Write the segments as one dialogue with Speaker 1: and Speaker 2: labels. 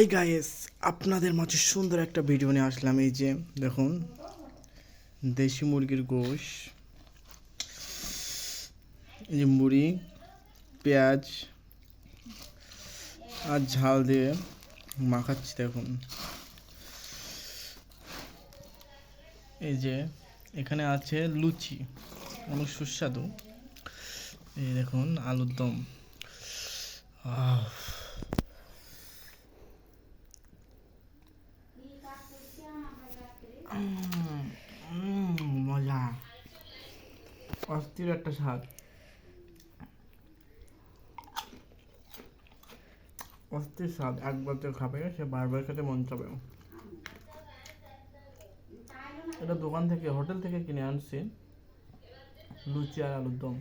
Speaker 1: Hi guys আপনাদের মাঝে সুন্দর একটা ভিডিও নিয়ে আসলাম। এই যে, দেখুন, দেশি মুরগির গোশ। এই যে মুড়ি, পেঁয়াজ আর ঝাল দিয়ে মাখাচ্ছি, দেখুন। এই যে, এখানে আছে লুচি, অনেক সুস্বাদু। এই দেখুন, আলুর দম। আহ। মজা। অস্থির একটা স্বাদ। অস্থির স্বাদ খাবে, সে বারবার খেতে মন চাবে এটা দোকান থেকে, হোটেল থেকে কিনে আনছি। লুচি আর আলুর দম।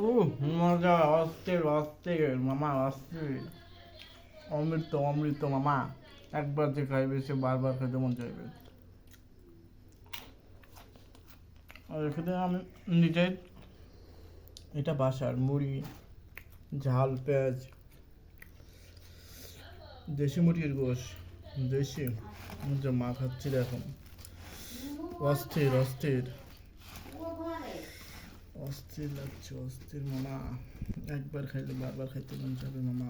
Speaker 1: ও মজা, অস্থির অস্থির, মামা, অস্থির। অমৃত অমৃত মামা। একবার যে খাইবে, সে বারবার খেতে মন চাইবে। আর এখানে আমি নিজে এটা বাসার মুড়ি, ঝাল, পেঁয়াজ, দেশি মুরগির গোশ, দেশি। যে মা খাচ্ছি দেখুন অস্থির অস্থির। অস্থির লাগছে, অস্থির মামা। একবার খাইলে বারবার খাইতে মন যাবে মামা।